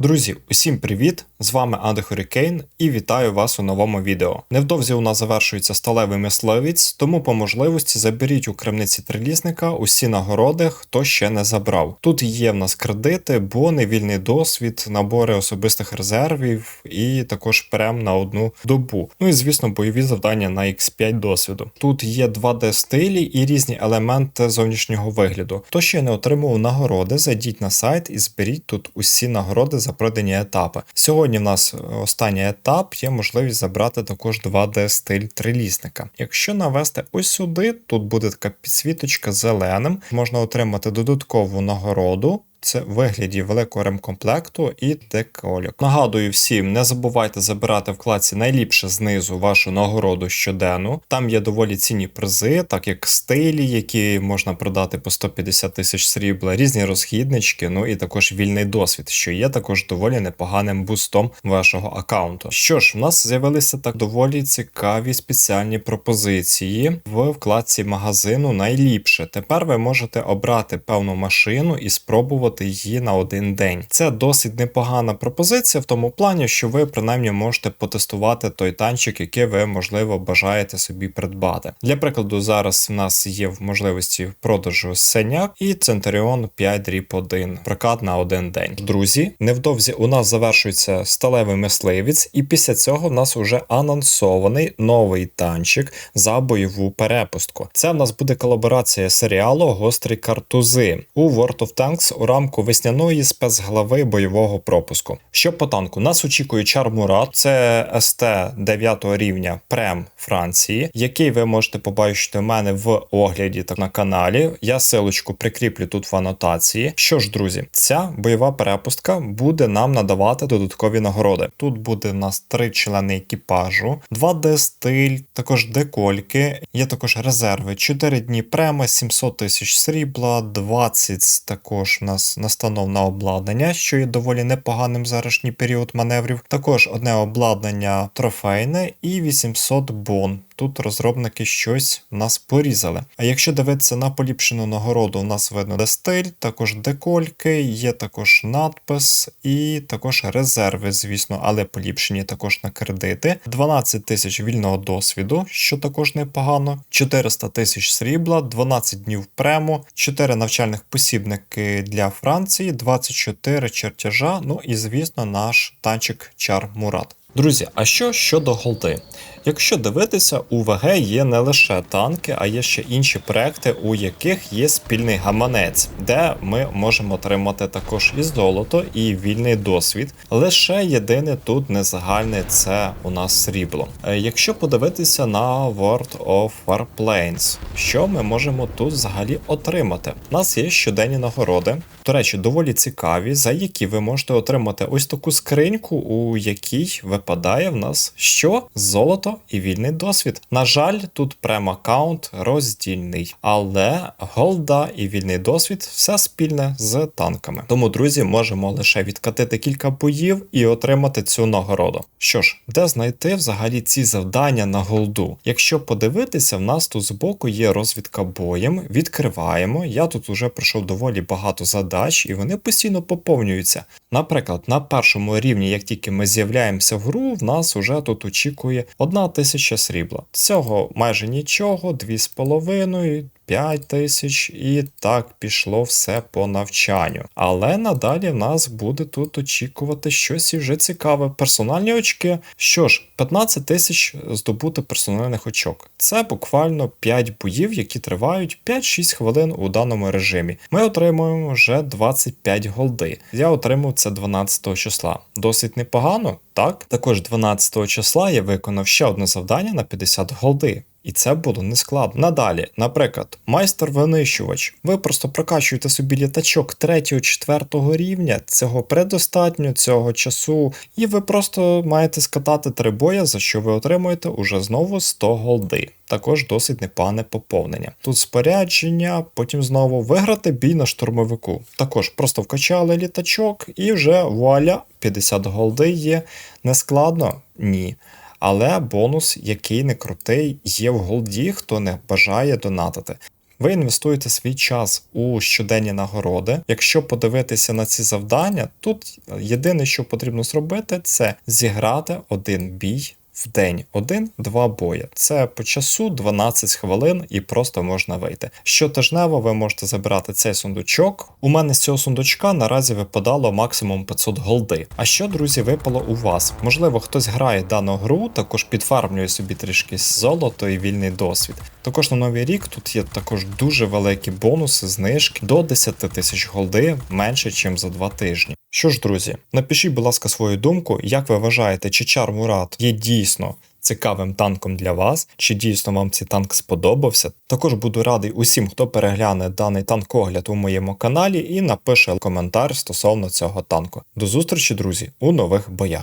Друзі, усім привіт! З вами Ади Хорікейн і вітаю вас у новому відео. Невдовзі у нас завершується сталевий мисливець, тому по можливості заберіть у крамниці трилісника усі нагороди, хто ще не забрав. Тут є в нас кредити, бони, вільний досвід, набори особистих резервів і також прем на одну добу. Ну і звісно, бойові завдання на X5 досвіду. Тут є 2D стилі і різні елементи зовнішнього вигляду. Хто ще не отримував нагороди, зайдіть на сайт і зберіть тут усі нагороди за пройдені етапи. Сьогодні в нас останній етап є можливість забрати також 2D стиль трилісника. Якщо навести ось сюди, тут буде така підсвіточка зеленим, можна отримати додаткову нагороду. Це в вигляді великого ремкомплекту і декольок. Нагадую всім, не забувайте забирати в вкладці найліпше знизу вашу нагороду щоденну. Там є доволі цінні призи, так як стилі, які можна продати по 150 тисяч срібла, різні розхіднички, ну і також вільний досвід, що є також доволі непоганим бустом вашого аккаунту. Що ж, в нас з'явилися так доволі цікаві спеціальні пропозиції в вкладці магазину найліпше. Тепер ви можете обрати певну машину і спробувати спробувати її на один день. Це досить непогана пропозиція в тому плані, що ви принаймні можете потестувати той танчик, який ви, можливо, бажаєте собі придбати. Для прикладу, зараз в нас є в можливості продажу Сеняк і Centurion 5 Drip 1, прокат на один день. Друзі, невдовзі у нас завершується сталевий мисливець, і після цього в нас вже анонсований новий танчик за бойову перепустку. Це в нас буде колаборація серіалу Гострі картузи у World of Tanks у рамку весняної спецглави бойового пропуску. Що по танку? Нас очікує Чар Мурат, це СТ 9 рівня Прем Франції, який ви можете побачити в мене в огляді так на каналі. Я силочку прикріплю тут в анотації. Що ж, друзі, ця бойова перепустка буде нам надавати додаткові нагороди. Тут буде в нас три члени екіпажу, 2D стиль, також декольки, є також резерви, 4 дні према, 700 тисяч срібла, 20 також у нас настановне обладнання, що є доволі непоганим зарашній період маневрів. Також одне обладнання трофейне і 800 бон тут розробники щось в нас порізали. А якщо дивитися на поліпшену нагороду, у нас видно де стиль, також декольки, є також надпис і також резерви, звісно, але поліпшені також на кредити. 12 тисяч вільного досвіду, що також непогано, 400 тисяч срібла, 12 днів прему, 4 навчальних посібники для Франції, 24 чертежа, ну і, звісно, наш танчик Чар Мурат. Друзі, а що щодо голди? Якщо дивитися, у ВГ є не лише танки, а є ще інші проекти, у яких є спільний гаманець, де ми можемо отримати також і золото, і вільний досвід. Лише єдине тут незагальне це у нас срібло. Е, якщо подивитися на World of Warplanes, що ми можемо тут взагалі отримати? У нас є щоденні нагороди, до речі, доволі цікаві, за які ви можете отримати ось таку скриньку, у якій випадає в нас що золото і вільний досвід. На жаль, тут прем-аккаунт роздільний, але голда і вільний досвід все спільне з танками. Тому, друзі, можемо лише відкатити кілька боїв і отримати цю нагороду. Що ж, де знайти взагалі ці завдання на голду? Якщо подивитися, в нас тут збоку є розвідка боєм, відкриваємо. Я тут уже пройшов доволі багато задач, і вони постійно поповнюються. Наприклад, на першому рівні, як тільки ми з'являємося в гру, в нас уже тут очікує одна тисяча срібла. Цього майже нічого, дві з половиною. 5 тисяч, і так пішло все по навчанню. Але надалі нас буде тут очікувати щось і вже цікаве. Персональні очки. Що ж, 15 тисяч здобути персональних очок. Це буквально 5 боїв, які тривають 5-6 хвилин у даному режимі. Ми отримуємо вже 25 голди. Я отримав це 12 числа. Досить непогано, так? Також 12 числа я виконав ще одне завдання на 50 голди. І це було нескладно. Надалі, наприклад, майстер-винищувач. Ви просто прокачуєте собі літачок 3-4 рівня, цього предостатньо, цього часу, і ви просто маєте скатати три боя, за що ви отримуєте уже знову 100 голди. Також досить непогане поповнення. Тут спорядження, потім знову виграти бій на штурмовику. Також просто вкачали літачок і вже вуаля, 50 голди є. Нескладно? Ні. Але бонус, який не крутий, є в голді, хто не бажає донатити. Ви інвестуєте свій час у щоденні нагороди. Якщо подивитися на ці завдання, тут єдине, що потрібно зробити, це зіграти один бій. В день один-два бої. Це по часу 12 хвилин і просто можна вийти. Щотижнево ви можете забирати цей сундучок. У мене з цього сундучка наразі випадало максимум 500 голди. А що, друзі, випало у вас? Можливо, хтось грає дану гру, також підфармлює собі трішки золото і вільний досвід. Також на новий рік тут є також дуже великі бонуси, знижки до 10 тисяч голди менше, ніж за 2 тижні. Що ж, друзі, напишіть, будь ласка, свою думку, як ви вважаєте, чи Чар Мурат є дійсно цікавим танком для вас, чи дійсно вам цей танк сподобався. Також буду радий усім, хто перегляне даний танк-огляд у моєму каналі і напише коментар стосовно цього танку. До зустрічі, друзі, у нових боях.